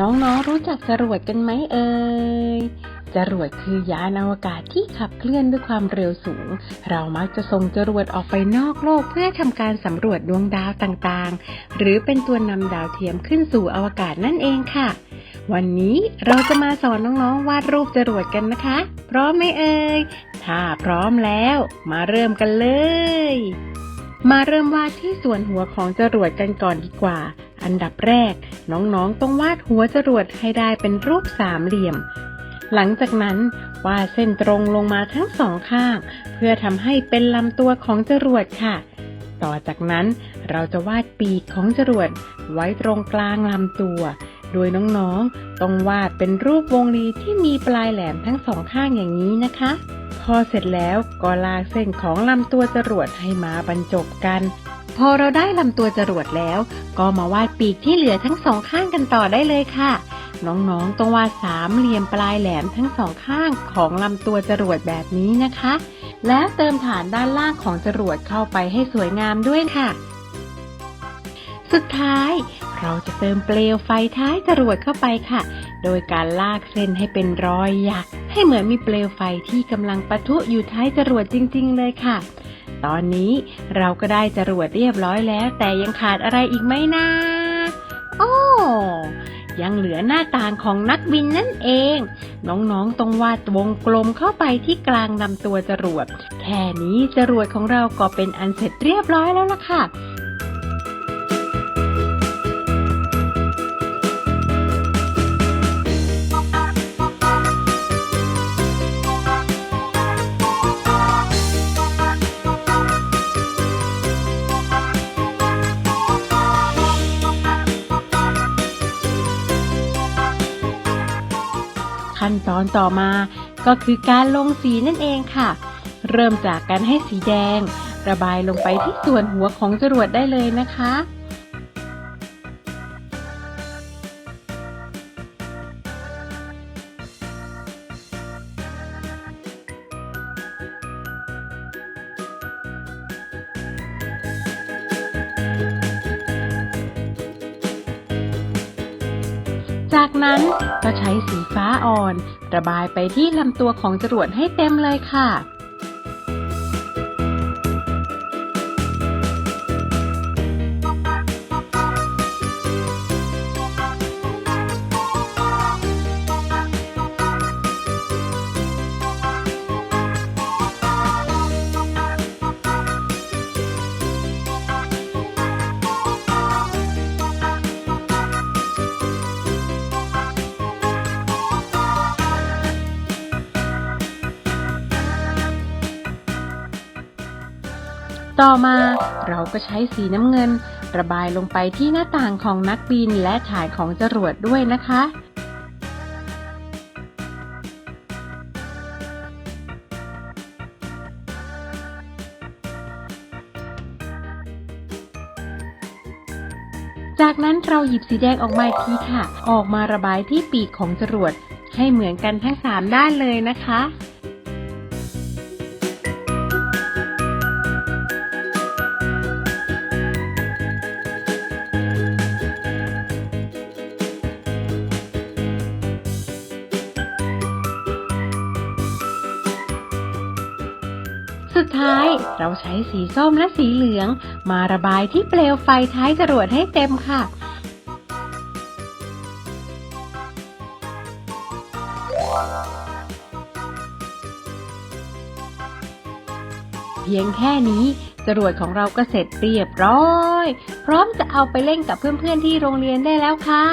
น้องๆรู้จักจรวดกันไหมเอ่ยจรวดคือยานอวกาศที่ขับเคลื่อนด้วยความเร็วสูง เรามักจะส่งจรวดออกไปนอกโลกเพื่อทำการสำรวจดวงดาวต่างๆ หรือเป็นตัวนำดาวเทียมขึ้นสู่อวกาศนั่นเองค่ะ วันนี้เราจะมาสอนน้องๆวาดรูปจรวดกันนะคะ พร้อมไหมเอ่ย ถ้าพร้อมแล้ว มาเริ่มกันเลย มาเริ่มวาดที่ส่วนหัวของจรวดกันก่อนดีกว่า อันดับแรก น้องๆ ต้องวาดหัวจรวดให้ได้เป็นรูปสามเหลี่ยม หลังจากนั้นวาดเส้นตรงลงมาทั้งสองข้าง เพื่อทำให้เป็นลำตัวของจรวดค่ะ ต่อจากนั้นเราจะวาดปีกของจรวดไว้ตรงกลางลำตัว โดยน้องๆ ต้องวาดเป็นรูปวงรีที่มีปลายแหลมทั้งสองข้างอย่างนี้นะคะพอเสร็จแล้วก็ลากเส้นของลำตัวจรวดให้มาบรรจบกัน พอเราได้ลำตัวจรวดแล้ว ก็มาวาดปีกที่เหลือทั้งสองข้างกันต่อได้เลยค่ะ น้องๆต้องวาดสามเหลี่ยมปลายแหลมทั้งสองข้างของลำตัวจรวดแบบนี้นะคะ แล้วเติมฐานด้านล่างของจรวดเข้าไปให้สวยงามด้วยค่ะ สุดท้าย เราจะเติมเปลวไฟท้ายจรวดเข้าไปค่ะ โดยการลากเส้นให้เป็นรอยหยักให้เหมือนมีเปลวไฟที่กำลังปะทุอยู่ท้ายจรวดจริง ๆ เลยค่ะ ตอนนี้เราก็ได้จรวดเรียบร้อยแล้ว แต่ยังขาดอะไรอีกไหมนะอ้อยังเหลือหน้าต่างของนักบินนั่นเอง น้องๆต้องวาดวงกลมเข้าไปที่กลางลำตัวจรวด แค่นี้จรวดของเราก็เป็นอันเสร็จเรียบร้อยแล้วล่ะค่ะ ขั้นตอนต่อมา ก็คือการลงสีนั่นเองค่ะ เริ่มจากการให้สีแดง ระบายลงไปที่ส่วนหัวของจรวดได้เลยนะคะ จากนั้นก็ใช้สีฟ้าอ่อน ระบายไปที่ลำตัวของจรวดให้เต็มเลยค่ะ ต่อมาเราก็ใช้สีน้ำเงิน ระบายลงไปที่หน้าต่างของนักบินและฐานของจรวดด้วยนะคะ จากนั้นเราหยิบสีแดงออกมาอีกทีค่ะ ออกมาระบายที่ปีกของจรวดให้เหมือนกันทั้งสามด้านเลยนะคะ สุดท้ายเราใช้สีส้มและสีเหลือง มาระบายที่เปลวไฟท้ายจรวดให้เต็มค่ะ เพียงแค่นี้จรวดของเราก็เสร็จเรียบร้อย พร้อมจะเอาไปเล่นกับเพื่อนๆที่โรงเรียนได้แล้วค่ะ